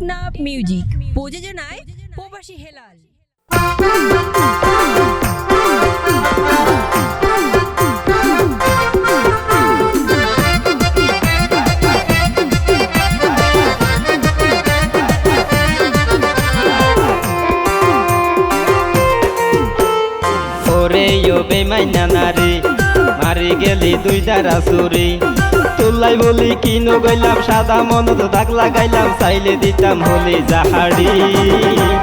Teknaf music প্রযোজনায় প্রবাসী হেলাল। ওরে ইয়ো বেমাইনা নারী। মারি গেলি দুই দারা চুরি। তুলাই বলি কিনো গাইলাম সাদা মনত দাগ লাগাইলাম, চাইলে দিতাম হলি জাহাড়ি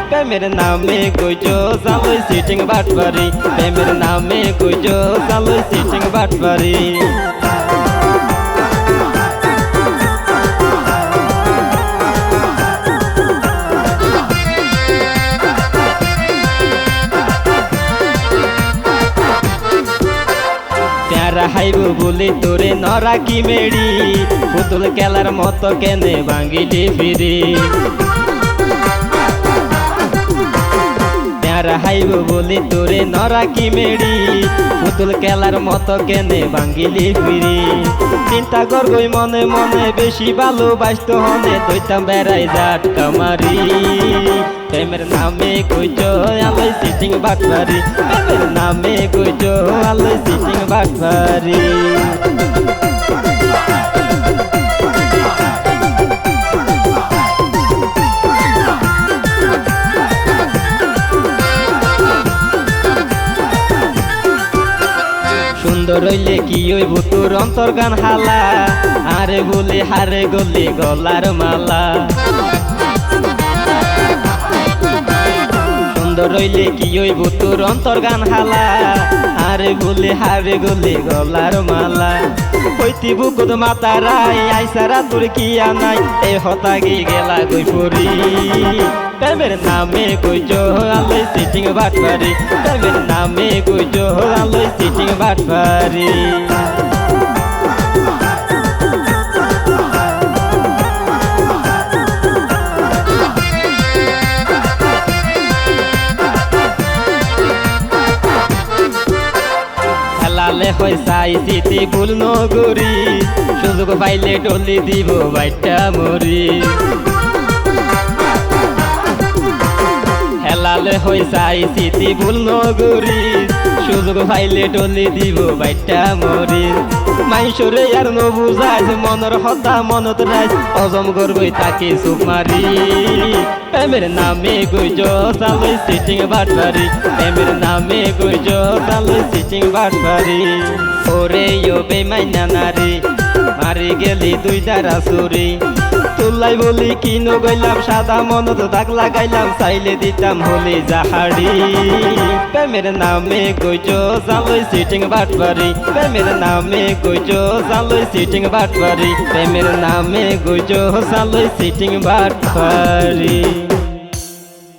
প্রেমের নামে কইজো জালই সিটিং বাটবারি। প্রেমের নামে কইজো জালই সিটিং বাটবারি। হাইব বলে তোরে নরা কি মেড়ি পুতুল খেলার মতো কেনে ভাঙ্গিলি ফিরি। হাইব বলে তোরে নরা কি মেড়ি পুতুল খেলার মতো কেনে ভাঙ্গিলি ফিরি। চিন্তা করবই মনে মনে বেশি ভালোবাসতো হনে দইতাম বেড়াই জাট কামারি প্রেমের নামে কইছো আলোই সিটিং বাটবারি প্রেমের নামে কইছো আলোই সিটিং বাটবারি সুন্দর হইলে কি হইব তোর অন্তর গান হালা? আরে বলে, হারে গলে গলার মালা। সুন্দর হইলে কি হইব তোর অন্তর গান হালা? আরে বলে হারে গলে গলার মালা। কইতি বুকুদ মাতারাই আইসারা তোর কি আনাই? এ হতাগি গেলা গই পরি প্রেমের নামে কইজো আলোই সিটিং বাটপারি? প্রেমের নামে কইজো আলোই সিটিং বাটপারি? খেলালে হয় সাই সিটি ভুল নগরি। সুযোগ পাইলে ডলি দিব বাইটা মরি। হেলালে হই যাই সিটি ভুল নগরি। সুযোগ পাইলে ডলি দিব বাইটা মরি। মাইসরে আর নবুজাই মনের হতা মনত রাইজ অজম করবই তাকে সুপ মারি। প্রেমের নামে গইজ চালই সিটিং বাটবারি প্রেমের নামে গইজ চালই সিটিং বাটবারি ওরে ইয়ো বেমাইনা নারী, মারি গেলি দুই দারা সুরি তুলাই বলি কিনো গইলাম, সাদা মনত দাগ লাগাইলাম, চাইলে দিতাম হলি জাহাড়ি। প্রেমের নামে কইজো জালই সিটিং বাটবারি প্রেমের নামে কইজো জালই সিটিং বাটবারি প্রেমের নামে কইজো জালই সিটিং বাটবারি